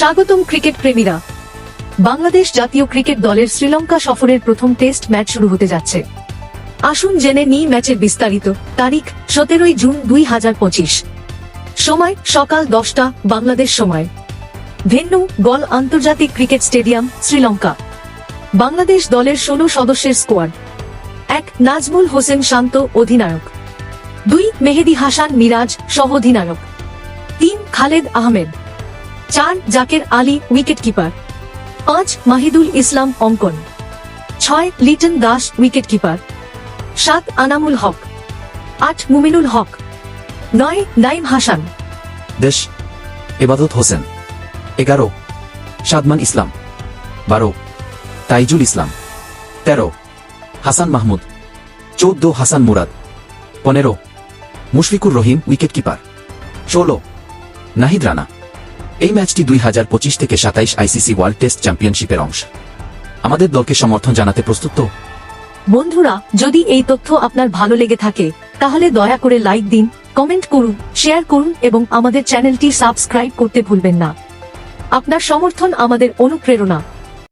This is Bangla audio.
স্বাগতম ক্রিকেট প্রেমীরা। বাংলাদেশ জাতীয় ক্রিকেট দলের শ্রীলঙ্কা সফরের প্রথম টেস্ট ম্যাচ শুরু হতে যাচ্ছে। আসুন জেনে নিই ম্যাচের বিস্তারিত। তারিখ, সতেরোই জুন দুই হাজার পঁচিশ। সময়, সকাল দশটা, বাংলাদেশ সময়। ভেন্যু, গল আন্তর্জাতিক ক্রিকেট স্টেডিয়াম, শ্রীলঙ্কা। বাংলাদেশ দলের ষোলো সদস্যের স্কোয়াড। এক, নাজমুল হোসেন শান্ত, অধিনায়ক। দুই, মেহেদি হাসান মিরাজ সহ অধিনায়ক তিন, খালেদ আহমেদ। চার জাকের আলী উইকেট কিপার পাঁচ মাহিদুল ইসলাম অঙ্কন। ছয় লিটন দাস উইকেট কিপার সাত আনামুল হক। আট মুমিনুল হক। নয় নাইম হাসান। দেশ, এবাদত হোসেন। এগারো, সাদমান ইসলাম। বারো, তাইজুল ইসলাম। তেরো, হাসান মাহমুদ। চৌদ্দ, হাসান মুরাদ। পনেরো, মুশফিকুর রহিম উইকেট কিপার ষোলো, নাহিদ রানা। এই ম্যাচটি দুই হাজার পঁচিশ থেকে সাতাইশ আইসিসি ওয়ার্ল্ড টেস্ট চ্যাম্পিয়নশিপের অংশ। আমাদের দলকে সমর্থন জানাতে প্রস্তুত তো? বন্ধুরা, যদি এই তথ্য আপনার ভালো লেগে থাকে, তাহলে দয়া করে লাইক দিন, কমেন্ট করুন, শেয়ার করুন এবং আমাদের চ্যানেলটি সাবস্ক্রাইব করতে ভুলবেন না। আপনার সমর্থন আমাদের অনুপ্রেরণা।